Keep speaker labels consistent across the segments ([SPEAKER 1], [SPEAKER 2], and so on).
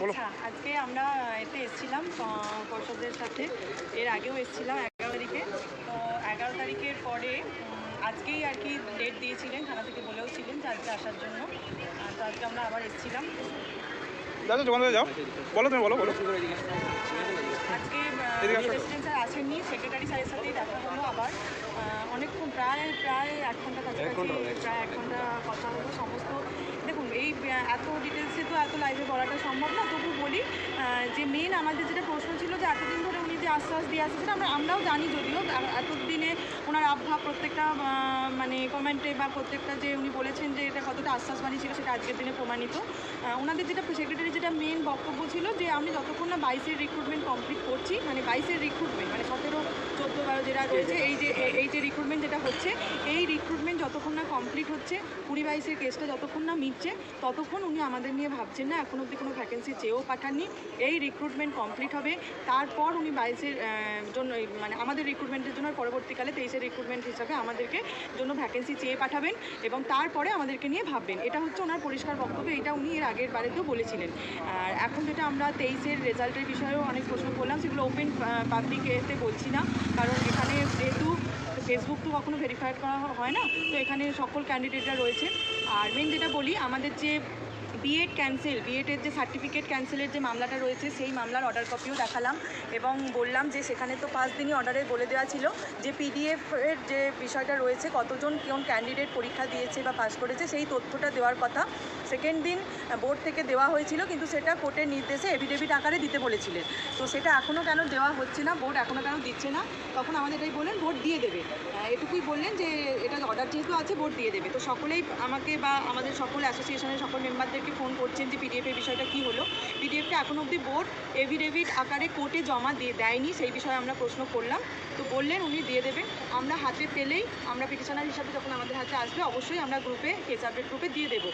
[SPEAKER 1] বলো।
[SPEAKER 2] আচ্ছা আজকে আমরা এতে এসেছিলাম পর্ষদের সাথে। এর আগেও এসেছিলাম এগারো তারিখে। তো এগারো তারিখের পরে আজকেই আর কি ডেট দিয়েছিলেন থানা থেকে বলেও ছিলেন যে আজকে আসার জন্য। তো আজকে আমরা আবার এসেছিলাম।
[SPEAKER 1] যাও যাও যাও। বলো তুমি বলো বলো।
[SPEAKER 2] আজকে প্রেসিডেন্ট স্যার আসেননি সেক্রেটারি স্যারের সাথেই দেখা হলো আবার। অনেকক্ষণ প্রায় প্রায় এক ঘণ্টা কাছাকাছি প্রায় এক ঘণ্টা কথা হলো সমস্ত এই এত ডিটেলসে তো এত লাইভে বলাটা সম্ভব না। তবু বলি যে মেন আমাদের যেটা প্রশ্ন ছিল যে এতদিন ধরে উনি যে আশ্বাস দিয়ে আসছেন আমরা আমরাও জানি যদিও এতদিনে ওনার আবহাওয়া প্রত্যেকটা মানে কমেন্টে বা প্রত্যেকটা যে উনি বলেছেন যে এটা কতটা আশ্বাসবাণী ছিল সেটা আজকের দিনে প্রমাণিত। ওনাদের যেটা সেক্রেটারি যেটা মেন বক্তব্য ছিল যে আমি যতক্ষণ না বাইশের রিক্রুটমেন্ট কমপ্লিট করছি মানে বাইশের রিক্রুটমেন্ট মানে সতেরো চোদ্দ বারো যেটা রয়েছে এই যে এই যে রিক্রুটমেন্ট যেটা হচ্ছে এই রিক্রুটমেন্ট যতক্ষণ না কমপ্লিট হচ্ছে কুড়ি বাইশের কেসটা যতক্ষণ না মিটছে, ততক্ষণ উনি আমাদের নিয়ে ভাবছেন না, এখন অবধি কোনো ভ্যাকেন্সি চেয়েও পাঠাননি। এই রিক্রুটমেন্ট কমপ্লিট হবে। তারপর উনি বাইশের জন্য মানে আমাদের রিক্রুটমেন্টের জন্য পরবর্তীকালে তেইশের রিক্রুটমেন্ট হিসাবে আমাদেরকে জন্য ভ্যাকেন্সি চেয়ে পাঠাবেন এবং তারপরে আমাদেরকে নিয়ে ভাববেন। এটা হচ্ছে ওনার পরিষ্কার বক্তব্য, এটা উনি এর আগের বারেতেও বলেছিলেন। আর এখন যেটা আমরা তেইশের রেজাল্টের বিষয়েও অনেক প্রশ্ন করলাম, সেগুলো ওপেন পাবলিক এতে বলছি না। কারণ এখানে যেহেতু ফেসবুক তো কখনো ভেরিফাইড করা হয় না, তো এখানে সকল ক্যান্ডিডেটরা রয়েছে। আর মেন যেটা বলি আমাদের যে বিএড ক্যান্সেল বিএডের যে সার্টিফিকেট ক্যান্সেলের যে মামলাটা রয়েছে, সেই মামলার অর্ডার কপিও দেখালাম এবং বললাম যে সেখানে তো পাঁচ দিনই অর্ডারে বলে দেওয়া ছিল যে পিডিএফের যে বিষয়টা রয়েছে, কতজন কোন ক্যান্ডিডেট পরীক্ষা দিয়েছে বা পাস করেছে, সেই তথ্যটা দেওয়ার কথা। সেকেন্ড দিন বোর্ড থেকে দেওয়া হয়েছিল, কিন্তু সেটা কোর্টের নির্দেশে এভিডেভিট আকারে দিতে বলেছিলেন। তো সেটা এখনও কেন দেওয়া হচ্ছে না বোর্ড এখনও কেন দিচ্ছে না, তখন আমাদের এটাই বললেন বোর্ড দিয়ে দেবে। এটুকুই বললেন যে এটা অর্ডার যেহেতু আছে বোর্ড দিয়ে দেবে। তো সকলেই আমাকে বা আমাদের সকল অ্যাসোসিয়েশনের সকল মেম্বারদেরকে ফোন করছেন যে পিডিএফের বিষয়টা কি হলো? পিডিএফটা এখন অবধি বোর্ড এভিডেভিট আকারে কোর্টে জমা দিয়ে দেয়নি, সেই বিষয়ে আমরা প্রশ্ন করলাম। তো বললেন, উনি দিয়ে দেবেন। আমরা হাতে পেলেই আমরা পিটিশনার হিসাবে যখন আমাদের হাতে আসবে, অবশ্যই আমরা গ্রুপে কেস আপডেট গ্রুপে দিয়ে দেবো।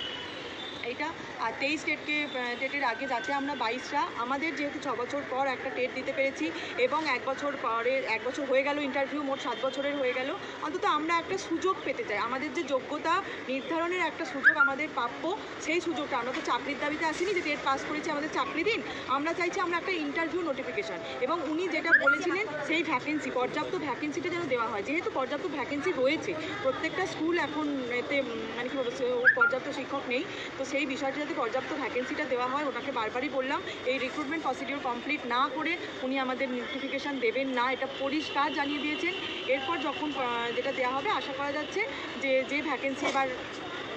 [SPEAKER 2] এইটা আর তেইশ ডেটকে ডেটের আগে যাতে আমরা বাইশটা আমাদের যেহেতু ছ বছর পর একটা টেট দিতে পেরেছি, এবং এক বছর পরের, এক বছর হয়ে গেল ইন্টারভিউ মোট সাত বছরের হয়ে গেল, অন্তত আমরা একটা সুযোগ পেতে চাই। আমাদের যে যোগ্যতা নির্ধারণের একটা সুযোগ আমাদের প্রাপ্য, সেই সুযোগটা। আমরা তো চাকরির দাবিতে আসিনি যে টেট পাস করেছি আমাদের চাকরি দিন। আমরা চাইছি আমরা একটা ইন্টারভিউ নোটিফিকেশন এবং উনি যেটা বলেছিলেন, সেই ভ্যাকেন্সি পর্যাপ্ত ভ্যাকেন্সিটা যেন দেওয়া হয়। যেহেতু পর্যাপ্ত ভ্যাকেন্সি রয়েছে প্রত্যেকটা স্কুল এখন এতে মানে কী বলব পর্যাপ্ত শিক্ষক নেই, তো সেই বিষয়টা যাতে পর্যাপ্ত ভ্যাকেন্সিটা দেওয়া হয় ওনাকে বারবারই বললাম, এই রিক্রুটমেন্ট প্রসিডিওর কমপ্লিট না করে উনি আমাদের নোটিফিকেশান দেবেন না। এটা পরিষ্কার জানিয়ে দিয়েছেন। এরপর যখন যেটা দেওয়া হবে, আশা করা যাচ্ছে যে যে ভ্যাকেন্সি এবার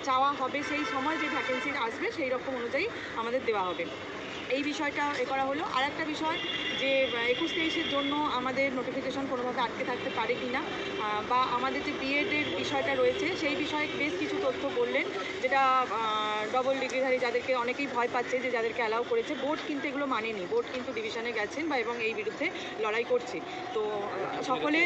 [SPEAKER 2] চাওয়া হবে, সেই সময় যে ভ্যাকেন্সি আসবে, সেই রকম অনুযায়ী আমাদের দেওয়া হবে। এই বিষয়টা এ করা হলো। আর একটা বিষয় যে একুশ তেইশের জন্য আমাদের নোটিফিকেশন কোনোভাবে আটকে থাকতে পারে কি না বা আমাদের যে বিএডের বিষয়টা রয়েছে, সেই বিষয়ে বেশ কিছু তথ্য বললেন, যেটা ডবল ডিগ্রিধারী যাদেরকে অনেকেই ভয় পাচ্ছে যে যাদেরকে অ্যালাউ করেছে বোর্ড কিন্তু এগুলো মানেনি। বোর্ড কিন্তু ডিভিশনে গেছেন বা এবং এই বিরুদ্ধে লড়াই করছে। তো সকলে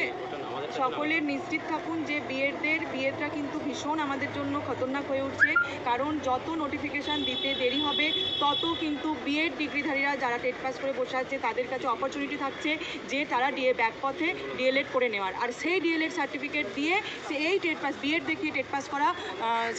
[SPEAKER 2] সকলে নিশ্চিত থাকুন যে বিএডদের বিএডটা কিন্তু ভীষণ আমাদের জন্য খতরনাক হয়ে উঠছে। কারণ যত নোটিফিকেশান দিতে দেরি হবে তত কিন্তু বিএড ডিগ্রিধারীরা যারা টেট পাস করে বসে আছে তাদের কাছে অপরচুনিটি থাকছে যে তারা ডিএ ব্যাক পথে ডিএলএড করে নেওয়ার। আর সেই ডিএলএড সার্টিফিকেট দিয়ে সে এই টেট পাস বিএড দেখিয়ে টেট পাস করা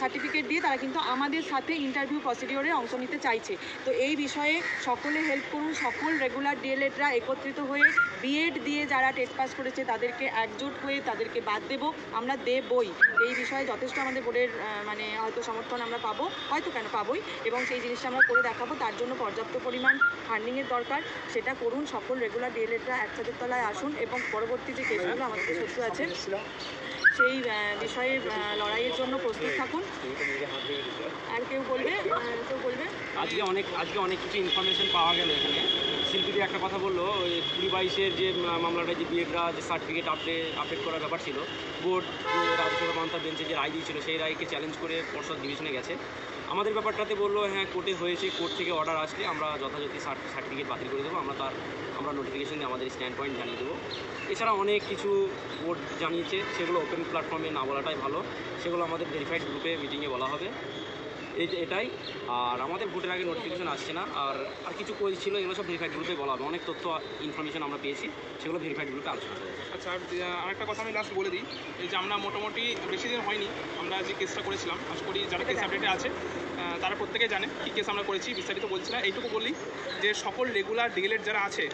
[SPEAKER 2] সার্টিফিকেট দিয়ে তারা কিন্তু আমাদের সাথে ইন্টারভিউ প্রসিডিওরে অংশ নিতে চাইছে। তো এই বিষয়ে সকলে হেল্প করুন। সকল রেগুলার ডিএলএডরা একত্রিত হয়ে বিএড দিয়ে যারা টেট পাস করেছে, তাদেরকে একজোট হয়ে তাদেরকে বাদ দেব। আমরা দেবই। এই বিষয়ে যথেষ্ট আমাদের বোর্ডের মানে হয়তো সমর্থন আমরা পাবো। হয়তো কেন পাবোই? এবং সেই জিনিসটা আমরা করে দেখাবো। তার জন্য পর্যাপ্ত পরিমাণ ফান্ডিংয়ের দরকার। সেটা করুন। সকল রেগুলার ডিএলএডরা একসাথে তলায় আসুন এবং পরবর্তী যে কেসগুলো আমাদের শত্রু আছে সেই বিষয়ে লড়াইয়ের জন্য প্রস্তুত থাকুন। আর কেউ বলবে? কেউ বলবে?
[SPEAKER 3] আজকে অনেক আজকে অনেক কিছু ইনফরমেশন পাওয়া গেল এখানে। শিল্পীদের একটা কথা বলল ওই কুড়ি বাইশের যে মামলাটা যে বিএডরা যে সার্টিফিকেট আপডেট আপডেট করার ব্যাপার ছিল বোর্ড রাজ্যসভা মন্ত্রা মান্তা বেঞ্চে যে রায় দিয়েছিল সেই রায়কে চ্যালেঞ্জ করে পর্ষদ ডিভিশনে গেছে। আমাদের ব্যাপারটাতে বলল হ্যাঁ কোর্টে হয়েছে, কোর্ট থেকে অর্ডার আসলে আমরা যথাযথ সার্টিফিকেট বাতিল করে দেবো, আমরা তার, আমরা নোটিফিকেশন দিয়ে আমাদের স্ট্যান্ড পয়েন্ট জানিয়ে দেবো। এছাড়া অনেক কিছু বোর্ড জানিয়েছে, সেগুলো ওপেন প্ল্যাটফর্মে না বলাটাই ভালো, সেগুলো আমাদের ভেরিফাইড গ্রুপে মিটিংয়ে বলা হবে। এই এটাই, আর আমাদের ভোটের আগে নোটিফিকেশন আসছে না, আর আর কিছু কই ছিল, এগুলো সব ভেরিফাইড গ্রুপে বলা হবে, অনেক তথ্য ইনফরমেশন আমরা পেয়েছি, সেগুলো ভেরিফাইড গ্রুপে আলোচনা করব
[SPEAKER 1] আচ্ছা আর আরেকটা কথা আমি লাস্ট বলে দিই যে আমরা মোটামুটি বেশি দিন হয়নি, আমরা যে কেসটা করেছিলাম, আশা করি যারা কেস আপডেটে আছে তারা প্রত্যেকে জানে কী কেস আমরা করেছি, বিস্তারিত বলছি না। এইটুকু বলি যে সকল রেগুলার ডিএলএড যারা আছে,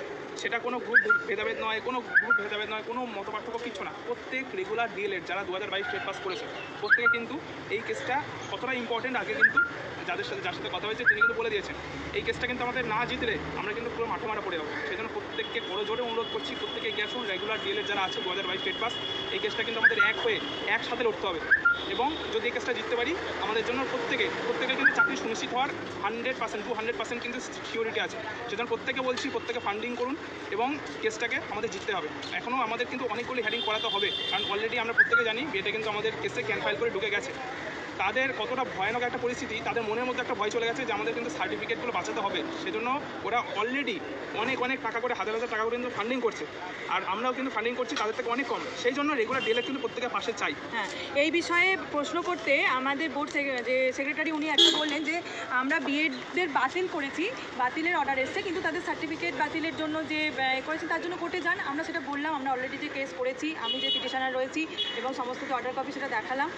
[SPEAKER 1] সেটা কোনো গ্রুপ ভেদাভেদ নয়, কোনো গ্রুপ ভেদাভেদ নয়, কোনো মত পার্থক্য কিছু না। প্রত্যেক রেগুলার ডিএলএড যারা দু হাজার বাইশ পাস করেছে, প্রত্যেকে কিন্তু এই কেসটা কতটা ইম্পর্টেন্ট আগে কিন্তু যাদের সাথে যার সাথে কথা হয়েছে, তিনি কিন্তু বলে দিয়েছেন। এই কেসটা কিন্তু আমাদের না জিতলে আমরা কিন্তু পুরো মাঠে মারা পড়ে যাব। সেই জন্য প্রত্যেককে বড় জোরে অনুরোধ করছি, প্রত্যেকে এগিয়ে আসুন রেগুলার ডিএলএড যারা আছে দু হাজার বাইশ পাস এই কেসটা কিন্তু আমাদের এক হয়ে একসাথে লড়তে হবে। এবং যদি এই কেসটা জিততে পারি, আমাদের জন্য প্রত্যেকে, প্রত্যেকের কিন্তু চাকরি সুনিশ্চিত হওয়ার hundred percent to hundred percent কিন্তু সিকিউরিটি আছে। সেজন্য প্রত্যেকে বলছি, প্রত্যেকে ফান্ডিং করুন এবং কেসটাকে আমাদের জিততে হবে। এখনও আমাদের কিন্তু অনেকগুলি হ্যারিং করাতে হবে। কারণ অলরেডি আমরা প্রত্যেকে জানি এটা কিন্তু আমাদের কেসে ক্যান ফাইল করে ঢুকে গেছে। তাদের কতটা ভয়ানক একটা পরিস্থিতি, তাদের মনের মধ্যে একটা ভয় চলে গেছে যে আমাদের কিন্তু সার্টিফিকেটগুলো বাঁচাতে হবে। সেজন্য ওরা অলরেডি অনেক অনেক টাকা করে, হাজার হাজার টাকা করে কিন্তু ফান্ডিং করছে। আর আমরাও কিন্তু ফান্ডিং করছি, তাদের থেকে অনেক কম। সেই জন্য রেগুলার ডেলে কিন্তু প্রত্যেকের পাশে চাই।
[SPEAKER 2] হ্যাঁ এই বিষয়ে প্রশ্ন করতে আমাদের বোর্ড যে সেক্রেটারি উনি একটা বললেন যে, আমরা বিএডদের বাতিল করেছি, বাতিলের অর্ডার এসছে, কিন্তু তাদের সার্টিফিকেট বাতিলের জন্য যে করেছেন তার জন্য কোর্টে যান। আমরা সেটা বললাম, আমরা অলরেডি যে কেস করেছি, আমি যে পিটিশনার রয়েছি এবং সমস্ত অর্ডার কপি সেটা দেখালাম।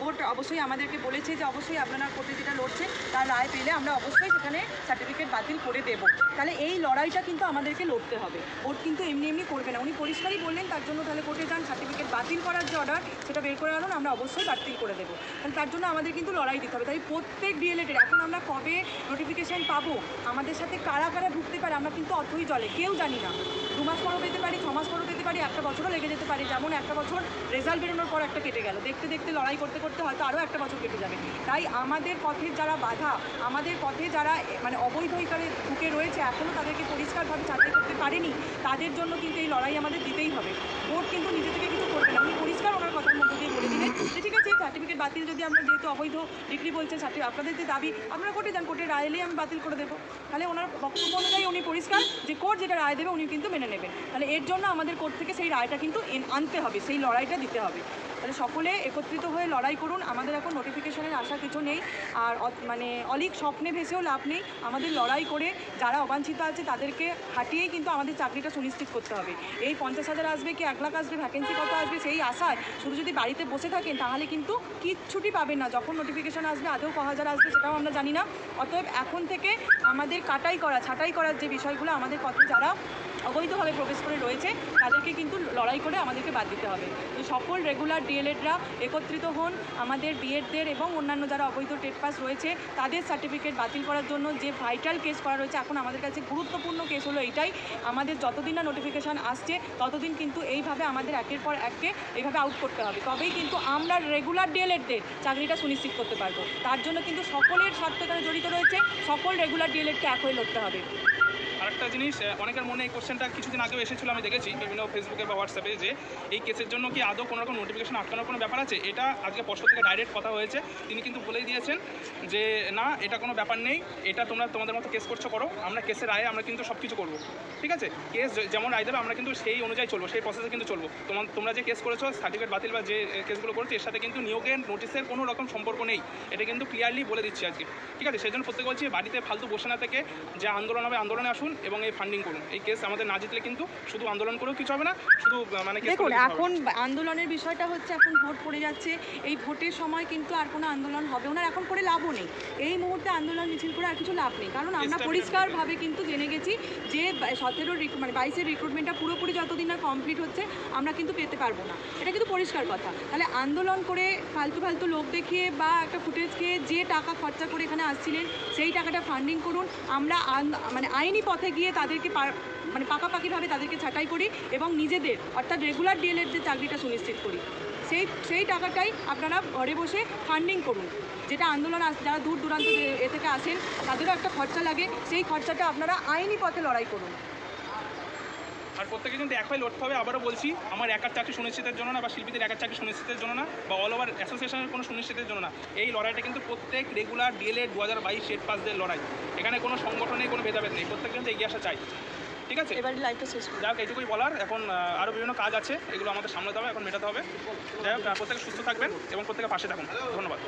[SPEAKER 2] বোর্ড অবশ্যই আমাদেরকে বলেছে যে অবশ্যই আপনারা কোর্টে যেটা লড়ছেন, তার রায় পেলে আমরা অবশ্যই সেখানে সার্টিফিকেট বাতিল করে দেবো। তাহলে এই লড়াইটা কিন্তু আমাদেরকে লড়তে হবে। কোর্ট কিন্তু এমনি এমনি করবে না। উনি পরিষ্কারই বললেন, তার জন্য তাহলে কোর্টে যান সার্টিফিকেট বাতিল করার যে অর্ডার সেটা বের করে আনুন, আমরা অবশ্যই বাতিল করে দেবো। তাহলে তার জন্য আমাদের কিন্তু লড়াই দিতে হবে। তাই প্রত্যেক ডিএলএডের এখন আমরা কবে নোটিফিকেশান পাবো? আমাদের সাথে কারা কারা ঢুকতে পারে? আমরা কিন্তু অথই জলে। কেউ জানি না। দু মাস পরও পেতে পারি, ছ মাস পরও পেতে পারি, একটা বছরও লেগে যেতে পারে। যেমন একটা বছর রেজাল্ট বেরোনোর পর একটা কেটে গেল। দেখতে দেখতে লড়াই করতে করতে হয়তো আরও একটা বছর কেটে যাবে। তাই আমাদের পথে যারা বাধা, আমাদের পথে যারা মানে অবৈধ হিকারে ঢুকে রয়েছে এখনও তাদেরকে পরিষ্কারভাবে যাচাই করতে পারেনি, তাদের জন্য কিন্তু এই লড়াই আমাদের দিতেই হবে। ভোট কিন্তু নিজে থেকে কিছু করবে না। উনি পরিষ্কার ওনার কথার মধ্যে দিয়ে বলে দিলেন যে, ঠিক আছে সার্টিফিকেট বাতিল যদি আমরা যেহেতু অবৈধ ডিগ্রি বলছে সার্টিফিকেট আপনাদের যে দাবি আপনারা কোর্টে যান, কোর্টে রায় এলেই আমি বাতিল করে দেবো। তাহলে ওনার বক্তব্য অনুযায়ী উনি পরিষ্কার যে, কোর্ট যেটা রায় দেবে, উনি কিন্তু মেনে নেবেন। তাহলে এর জন্য আমাদের কোর্ট থেকে সেই রায়টা কিন্তু আনতে হবে, সেই লড়াইটা দিতে হবে। তাহলে সকলে একত্রিত হয়ে লড়াই করুন। আমাদের এখন নোটিফিকেশনের আশা কিছু নেই। আর মানে অলিক স্বপ্নে ভেসেও লাভ নেই। আমাদের লড়াই করে যারা অবাঞ্ছিত আছে তাদেরকে হাঁটিয়েই কিন্তু আমাদের চাকরিটা সুনিশ্চিত করতে হবে। এই পঞ্চাশ হাজার আসবে কি এক লাখ আসবে ভ্যাকেন্সি কত আসবে সেই আশায় শুধু যদি বাড়িতে বসে থাকেন তাহলে কিন্তু কিচ্ছুটি পাবেন না। যখন নোটিফিকেশন আসবে, আদৌ ক হাজার আসবে সেটাও আমরা জানি না। অতএব এখন থেকে আমাদের কাটাই করা, ছাঁটাই করার যে বিষয়গুলো, আমাদের পথে যারা অবৈধভাবে প্রবেশ করে রয়েছে, তাদেরকে কিন্তু লড়াই করে আমাদেরকে বাদ দিতে হবে। তো সকল রেগুলার ডিএলএডরা একত্রিত হন, আমাদের বিএডদের এবং অন্যান্য যারা অবৈধ টেট পাস রয়েছে, তাদের সার্টিফিকেট বাতিল করার জন্য যে ভাইটাল কেস করা রয়েছে, এখন আমাদের কাছে গুরুত্বপূর্ণ কেস হলো এটাই। আমাদের যতদিন না নোটিফিকেশান আসছে, ততদিন কিন্তু এইভাবে আমাদের একের পর এককে এইভাবে আউট করতে হবে। তবেই কিন্তু আমরা রেগুলার ডিএলএডদের চাকরিটা সুনিশ্চিত করতে পারব। তার জন্য কিন্তু সকলের স্বার্থ জড়িত রয়েছে, সকল রেগুলার ডিএলএডকে এক হয়ে লড়তে হবে।
[SPEAKER 1] আরেকটা জিনিস অনেকের মনে এই কোশ্চেনটা কিছুদিন আগেও এসেছিল, আমি দেখেছি বিভিন্ন ফেসবুকে বা হোয়াটসঅ্যাপে যে এই কেসের জন্য কি আদৌ কোনো রকম নোটিফিকেশন আটকানোর কোনো ব্যাপার আছে? এটা আজকে পষ্ট থেকে ডাইরেক্ট কথা হয়েছে। তিনি কিন্তু বলেই দিয়েছেন যে, না, এটা কোনো ব্যাপার নেই। এটা তোমরা তোমাদের মতো কেস করছ, করো। আমরা কেসের রায়ে আমরা কিন্তু সব কিছু করব। ঠিক আছে? কেস যেমন রায় দেবে, আমরা কিন্তু সেই অনুযায়ী চলবো, সেই প্রসেসে কিন্তু চলবো। তোমার তোমরা যে কেস করেছ সার্টিফিকেট বাতিল বা যে কেসগুলো করেছ, এর সাথে কিন্তু নিয়োগের নোটিশের কোনো রকম সম্পর্ক নেই। এটা কিন্তু ক্লিয়ারলি বলে দিচ্ছি আজকে। ঠিক আছে? সেই জন্য প্রত্যেকে বলছি, বাড়িতে ফালতু বসে না থেকে, যে আন্দোলন হবে, আন্দোলনে আসুন এবং এই ফান্ডিং করুন। এই কেস আমাদের না জিতলে কিন্তু শুধু আন্দোলন করেও কিছু হবে না শুধু মানে
[SPEAKER 2] দেখুন। এখন আন্দোলনের বিষয়টা হচ্ছে এখন ভোট পড়ে যাচ্ছে। এই ভোটের সময় কিন্তু আর কোনো আন্দোলন হবে ওনার এখন করে লাভও নেই। এই মুহূর্তে আন্দোলন মিছিল করে আর কিছু লাভ নেই। কারণ আমরা পরিষ্কারভাবে কিন্তু জেনে গেছি যে সতেরো মানে বাইশের রিক্রুটমেন্টটা পুরোপুরি যতদিন না কমপ্লিট হচ্ছে আমরা কিন্তু পেতে পারব না। এটা কিন্তু পরিষ্কার কথা। তাহলে আন্দোলন করে ফালতু ফালতু লোক দেখিয়ে বা একটা ফুটেজ খেয়ে যে টাকা খরচা করে এখানে আসছিলেন সেই টাকাটা ফান্ডিং করুন। আমরা মানে আইনি পথে গিয়ে তাদেরকে মানে পাকাপাকিভাবে তাদেরকে ছাঁটাই করি এবং নিজেদের, অর্থাৎ রেগুলার ডিএলএডদের চাকরিটা সুনিশ্চিত করি। সেই সেই টাকাটাই আপনারা ঘরে বসে ফান্ডিং করুন। যেটা আন্দোলন যারা দূর দূরান্ত এ থেকে আসেন, তাদেরও একটা খরচা লাগে। সেই খরচাটা আপনারা আইনি পথে লড়াই করুন।
[SPEAKER 1] আর প্রত্যেকে কিন্তু এক হয়ে লড়তে হবে আবারও বলছি আমার একার চাকরি সুনিশ্চিতের জন্য না বা শিল্পীদের একার চাকরি সুনিশ্চিতের জন্য না বা অল ওভার অ্যাসোসিয়েশনের কোনো সুনিশ্চিতের জন্য না। এই লড়াইটা কিন্তু প্রত্যেক রেগুলার ডিএলএড দু হাজার বাইশ শেট পাসদের লড়াই। এখানে কোনো সংগঠনে কোনো ভেদাভেদ নেই প্রত্যেক কিন্তু এগিয়ে আসা চাই। ঠিক আছে?
[SPEAKER 2] এবার লাইফটা শেষ
[SPEAKER 1] যাক এইটুকুই বলার। এখন আরও বিভিন্ন কাজ আছে এগুলো আমাদের সামলাতে হবে এখন মেটাতে হবে। যাই হোক প্রত্যেকে সুস্থ থাকবেন এবং প্রত্যেকে পাশে থাকুন। ধন্যবাদ।